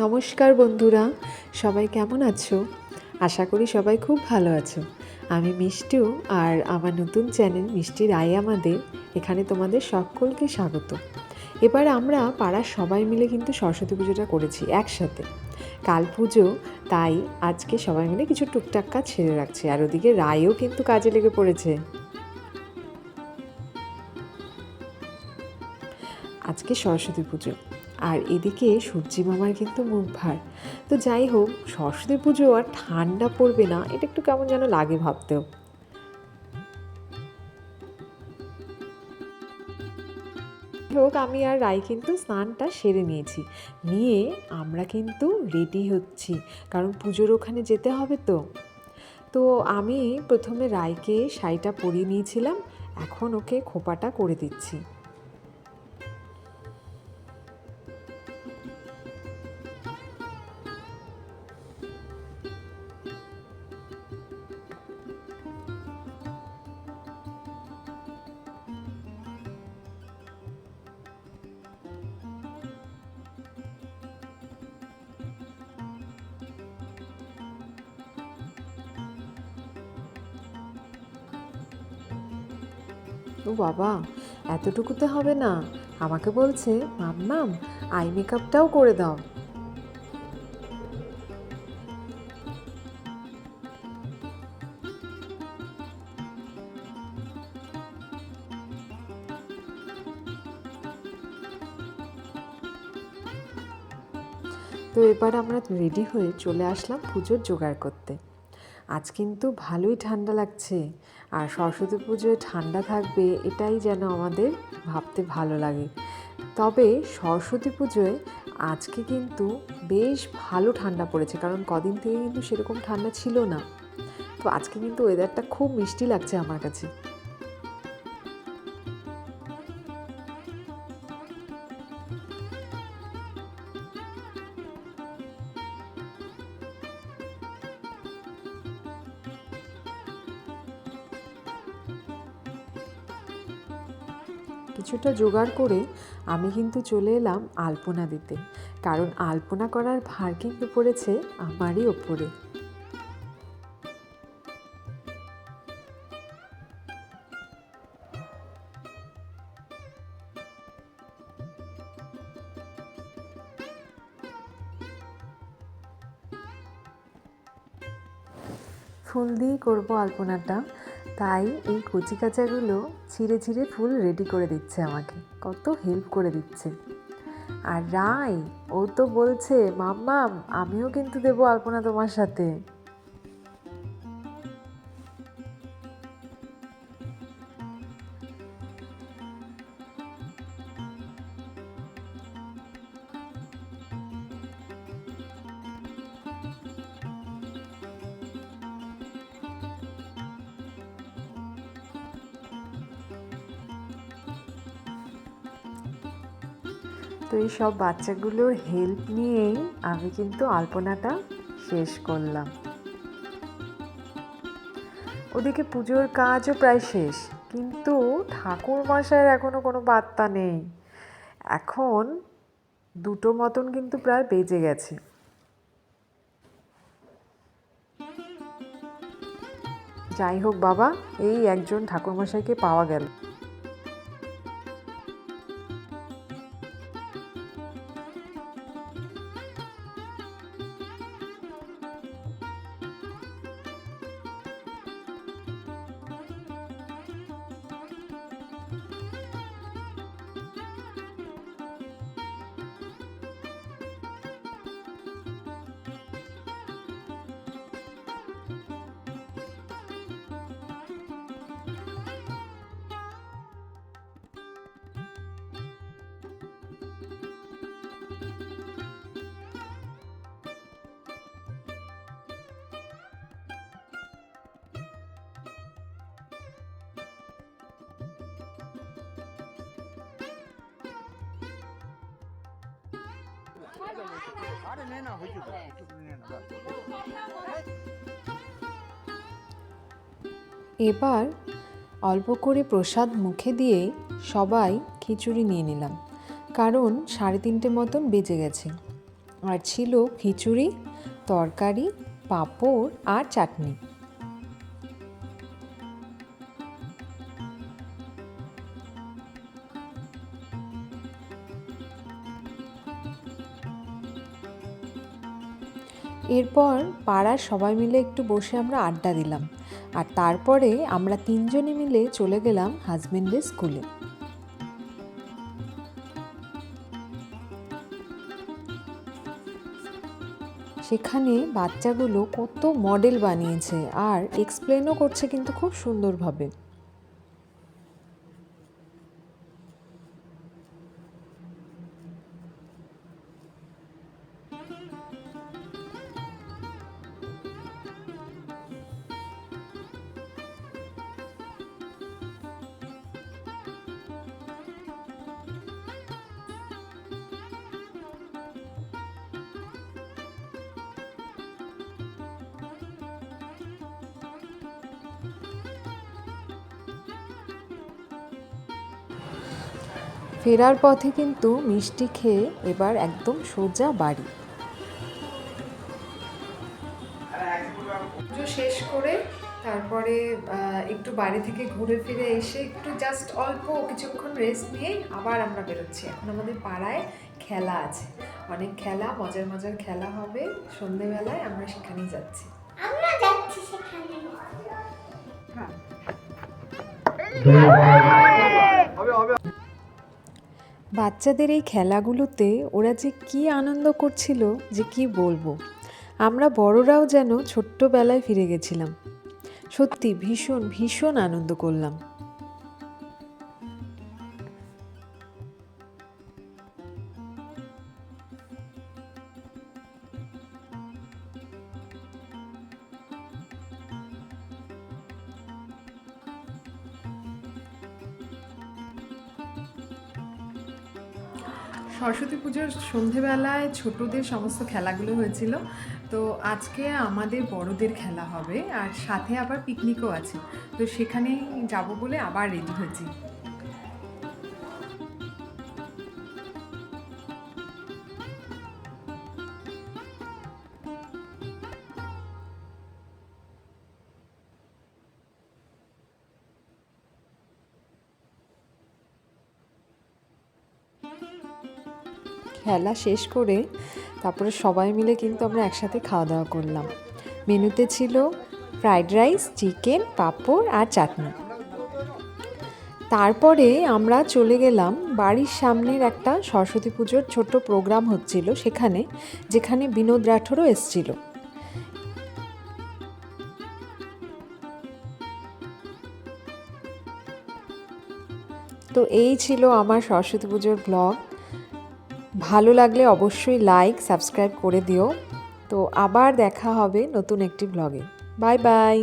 নমস্কার বন্ধুরা, সবাই কেমন আছো? আশা করি সবাই খুব ভালো আছো। আমি মিষ্টিও আর আমার নতুন চ্যানেল মিষ্টির আয় আমাদের, এখানে তোমাদের সকলকে স্বাগত। এবার আমরা পাড়ার সবাই মিলে কিন্তু সরস্বতী পুজোটা করেছি একসাথে। কাল পুজো, তাই আজকে সবাই মিলে কিছু টুকটাক কাজ ছেড়ে রাখছে, আর ওদিকে রায়ও কিন্তু কাজে লেগে পড়েছে। আজকে সরস্বতী পুজো। আর এদিকে সূর্যি মামার কিন্তু মুখ ভার। তো যাই হোক, সরস্বতী পুজো আর ঠান্ডা পড়বে না, এটা একটু কেমন যেন লাগে ভাবতেও। হোক, আমি আর রাই কিন্তু স্নানটা সেরে নিয়েছি। নিয়ে আমরা কিন্তু রেডি হচ্ছি, কারণ পুজোর ওখানে যেতে হবে তো। তো আমি প্রথমে রায়কে শাড়িটা পরিয়ে নিয়েছিলাম, এখন ওকে খোপাটা করে দিচ্ছি। ও বাবা, এতটুকুতে হবে না। আমাকে বলছে মাম্মাম আই মেকআপটাও করে দাও। তো এবার আমরা রেডি হয়ে চলে আসলাম পুজোর জোগাড় করতে। আজ কিন্তু ভালোই ঠান্ডা লাগছে। আর সরস্বতী পুজোয় ঠান্ডা থাকবে, এটাই যেন আমাদের ভাবতে ভালো লাগে। তবে সরস্বতী পুজোয় আজকে কিন্তু বেশ ভালো ঠান্ডা পড়েছে, কারণ কদিন থেকে কিন্তু সেরকম ঠান্ডা ছিল না। তো আজকে কিন্তু ওয়েদারটা খুব মিষ্টি লাগছে আমার কাছে। কিছুটা জোগাড় করে আমি কিন্তু চলে এলাম আলপনা দিতে। কারণ আলপনা করার ভার কিন্তু পড়েছে আমারই ওপরে। ফুল দিয়েই করব আলপনাটা। তাই এই কচি কাচাগুলো ছিঁড়ে ছিঁড়ে ফুল রেডি করে দিচ্ছে আমাকে। কত হেল্প করে দিচ্ছে। আর রায়, ও তো বলছে, মাম্মাম, আমিও কিন্তু দেবো আলপনা তোমার সাথে। তো এই সব বাচ্চাগুলোর হেল্প নিয়েই আমি কিন্তু আলপনাটা শেষ করলাম। ওদিকে পুজোর কাজও প্রায় শেষ, কিন্তু ঠাকুর মশাইয়ের এখনও কোনো বার্তা নেই। এখন দুটো মতন কিন্তু প্রায় বেজে গেছে। যাই হোক বাবা, এই একজন ঠাকুরমশাইকে পাওয়া গেল। আরে নে না। এবার অল্প করে প্রসাদ মুখে দিয়ে সবাই খিচুড়ি নিয়ে নিলাম, কারণ সাড়ে তিনটে মতন বেজে গেছে আর ছিল খিচুড়ি, তরকারি, পাঁপড় আর চাটনি এরপর পাড়ার সবাই মিলে একটু বসে আমরা আড্ডা দিলাম। আর তারপরে আমরা তিনজনে মিলে চলে গেলাম হাজবেন্ডের স্কুলে। সেখানে বাচ্চাগুলো কত মডেল বানিয়েছে আর এক্সপ্লেনও করছে কিন্তু খুব সুন্দরভাবে। ফেরার পথে কিন্তু মিষ্টি খেয়ে এবার একদম সোজা বাড়ি। পুজো শেষ করে তারপরে একটু বাড়ি থেকে ঘুরে ফিরে এসে একটু জাস্ট অল্প কিছুক্ষণ রেস্ট নিয়ে আবার আমরা বেরোচ্ছি। এখন আমাদের পাড়ায় খেলা আছে। অনেক খেলা মজার মজার খেলা হবে। সন্ধেবেলায় আমরা সেখানেই যাচ্ছি। আমরা যাচ্ছি সেখানে। বাচ্চাদের এই খেলাগুলোতে ওরা যে কি আনন্দ করছিল যে কি বলব। আমরা বড়রাও যেন ছোট্টবেলায় ফিরে গেছিলাম। সত্যি ভীষণ ভীষণ আনন্দ করলাম। সরস্বতী পুজোর সন্ধেবেলায় ছোটদের সমস্ত খেলাগুলো হয়েছিল। তো আজকে আমাদের বড়দের খেলা হবে আর সাথে আবার পিকনিকও আছে। তো সেখানেই যাব বলে আবার রেডি হয়েছি। খেলা শেষ করে তারপরে সবাই মিলে কিন্তু আমরা একসাথে খাওয়া দাওয়া করলাম। মেনুতে ছিল ফ্রাইড রাইস, চিকেন, পাঁপড় আর চাটনি। তারপরে আমরা চলে গেলাম বাড়ির সামনের একটা সরস্বতী পুজোর ছোট্ট প্রোগ্রাম হচ্ছিল সেখানে, যেখানে বিনোদ রাঠোরও এসছিল। তো এই ছিল আমার সরস্বতী পুজোর ব্লগ। ভালো লাগলে অবশ্যই লাইক সাবস্ক্রাইব করে দিও। তো আবার দেখা হবে নতুন একটি ব্লগে বাই বাই